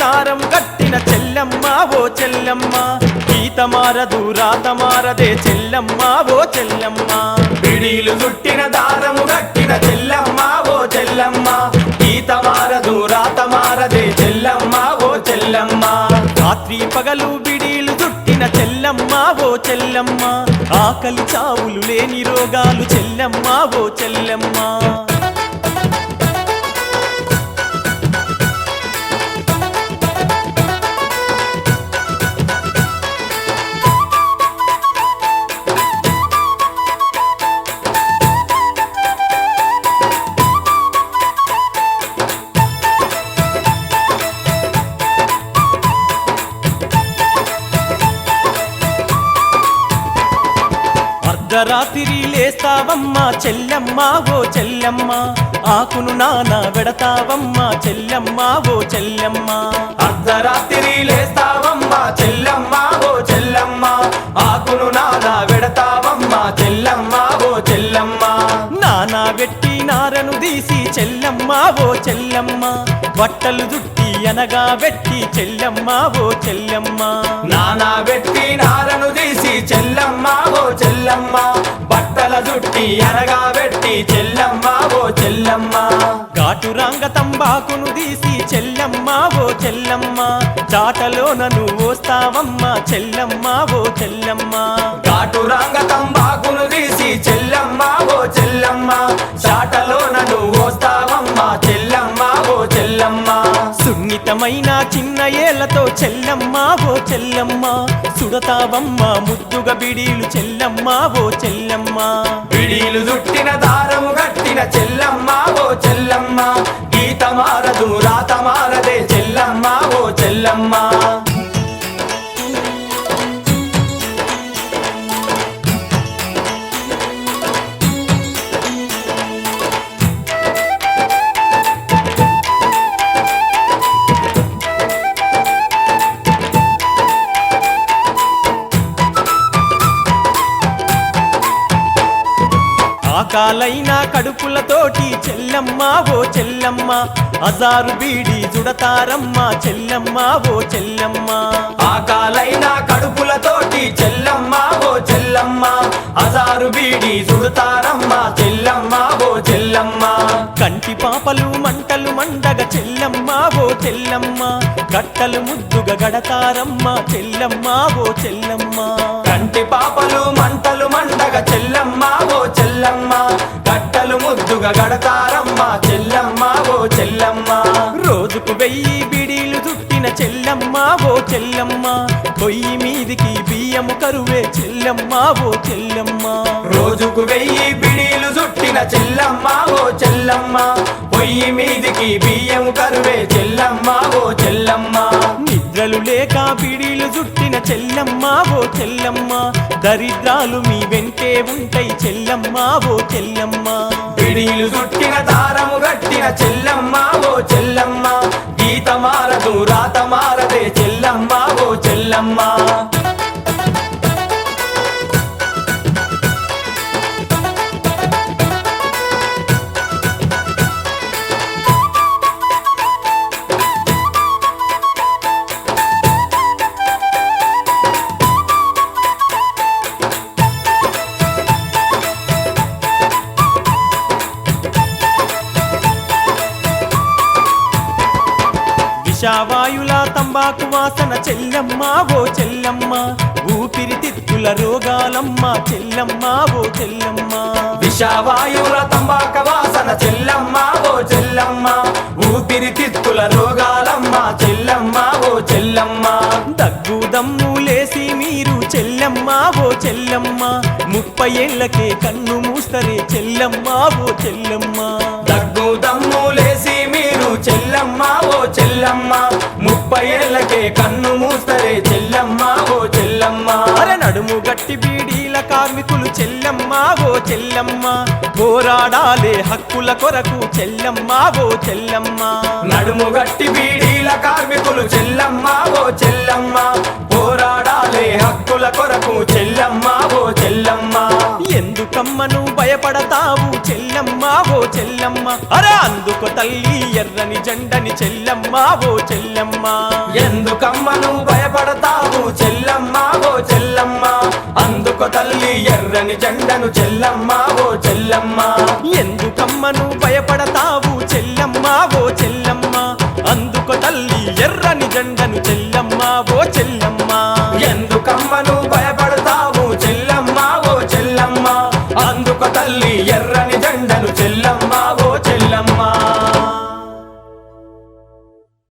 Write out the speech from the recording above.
దారం కట్టిన చెల్లమ్మ ఓ చెల్లమ్మ. గీతమారదు రాతమారదే చెల్లమ్మ ఓ చెల్లమ్మ. పిడీలు చుట్టిన దారము కట్టిన చెల్లమ్మ ఓ చెల్లమ్మ. గీతమారదు రాతమారదే చెల్లమ్మ ఓ చెల్లమ్మ. రాత్రి పగలు బిడీలు చుట్టిన చెల్లమ్మ ఓ చెల్లమ్మ. ఆకలి చావులు లేని రోగాలు చెల్లమ్మ ఓ చెల్లమ్మ. అర్ధరాత్రి లేస్తావమ్మా చెల్లెమ్మ ఓ చెల్లెమ్మ. ఆకును నానా పెడతావమ్మా చెల్లెమ్మ ఓ చెల్లెమ్మ. అర్ధరాత్రి లేస్తావమ్మా చెల్లమ్మ ఓ చెల్లమ్మ. ఆకును నానా చెల్లెమ్మ ఓ చెల్లెమ్మ. బట్టలు దుట్టి అనగా వెట్టి చెల్లెమ్మ ఓ చెల్లెమ్మ. నానా పెట్టి నారను తీసి చెల్లమ్మ ఓ చెల్లమ్మ. బట్టల జుట్టి అనగా పెట్టి చెల్లమ్మ ఓ చెల్లమ్మ. ఘాటు రంగ తంబాకును తీసి చెల్లెమ్మ ఓ చెల్లెమ్మ. చాటలో నన్ను ఓస్తావమ్మ చెల్లెమ్మ ఓ చెల్లెమ్మ. ఘాటు రంగ తంబాకును తీసి చెల్లమ్మ ఓ చెల్లమ్మ. చాటలో నిజమైన చిన్న ఏళ్ళతో చెల్లమ్మ ఓ చెల్లమ్మ. సుడతావమ్మ ముద్దుగా బిడీలు చెల్లమ్మ ఓ చెల్లమ్మ. బిడీలు దుట్టిన దారము కట్టిన చెల్లమ్మ ఓ చెల్లమ్మ. గీత మారదు రాత మారదే చెల్లమ్మ ఓ ఆకాలైన కడుపులతోటి చెల్లమ్మ ఓ చెల్లమ్మ. అజారు బీడి జుడతారమ్మ చెల్లమ్మ ఓ చెల్లమ్మ. ఆకాలైన కడుపులతోటి చెల్లమ్మ ఓ చెల్లమ్మ. అజారు బీడి చుడతారమ్మ చెల్లమ్మ ఓ చెల్లమ్మ. కంటి పాపలు మంటలు చెల్లమ్మ ఓ చెల్లమ్మ. కట్టలు ముద్దుగా గడతారమ్మ చెల్లమ్మ ఓ చెల్లమ్మ. కంటి పాపలు మంటలు మండగ చెల్లమ్మ ఓ చెల్లమ్మ. కట్టలు ముద్దుగా గడతారమ్మ చెల్లమ్మ ఓ చెల్లమ్మ. రోజుకు వెయ్యి బిడీలు చుట్టిన చెల్లమ్మ ఓ చెల్లమ్మ. పొయ్యి మీదికి బియ్యము కరువే చెల్లమ్మ ఓ చెల్లమ్మ. రోజుకు వెయ్యి బిడీలు చుట్టిన చెల్లమ్మ ఓ చెల్లమ్మ. పొయ్యి మీదికి బియ్యం కరువే చెల్లమ్మ ఓ చెల్లమ్మ. నిద్రలు లేక బిడీలు చుట్టిన చెల్లమ్మ ఓ చెల్లమ్మ. దరిద్రాలు మీ వెంటే ఉంటాయి చెల్లమ్మ ఓ చెల్లమ్మ. పిడీలు చుట్టిన దారము గట్టిన చెల్లమ్మ ఓ చెల్లమ్మ. గీత మారదు రాత మారదే చెల్లమ్మ ఓ చెల్లమ్మ. విషావాయులా తంబాకు వాసన చెల్లమ్మ ఓ చెల్లమ్మ. ఊపిరితిత్తుల రోగాలమ్మ చెల్లమ్మ ఓ చెల్లమ్మ. విషవాయువుల తంబాక వాసన చెల్లమ్మ ఓ చెల్లమ్మ. ఊపిరితిత్తుల రోగాలమ్మ చెల్లమ్మ ఓ చెల్లమ్మ. దగ్గు దమ్ము లేసి మీరు చెల్లమ్మ ఓ చెల్లమ్మ. ముప్పై ఏళ్ళకే కన్ను మూస్తరే చెల్లమ్మ ఓ చెల్లమ్మ. దగ్గు దమ్ము లేసి మీరు చెల్లమ్మ ఓ చెల్లమ్మ ముప్పై ఏళ్ళకే కన్ను మూస్తరే చెల్లమ్మ ఓ చెల్లమ్మ. అరే నడుము గట్టి బీడీల కార్మికులు చెల్లమ్మ ఓ చెల్లమ్మ. పోరాడాలే హక్కుల కొరకు చెల్లమ్మ ఓ చెల్లమ్మ. నడుము గట్టి బీడీల కార్మికులు చెల్లమ్మ ఎందుకో తల్లి ఎర్రని జెండని చెల్లమ్మా ఓ చెల్లమ్మా. ఎందుకమ్మ నువ్వు భయపడతావు? చెల్లమ్మా ఓ చెల్లమ్మా. అందుకో తల్లి ఎర్రని జెండను చెల్లమ్మా ఓ చెల్లమ్మా. ఎందుకమ్మ నువ్వు భయపడతావు? చెల్లమ్మా ఓ చెల్లమ్మా. అందుకో తల్లి ఎర్రని జెండను చెల్లమ్మా ఓ చెల్లి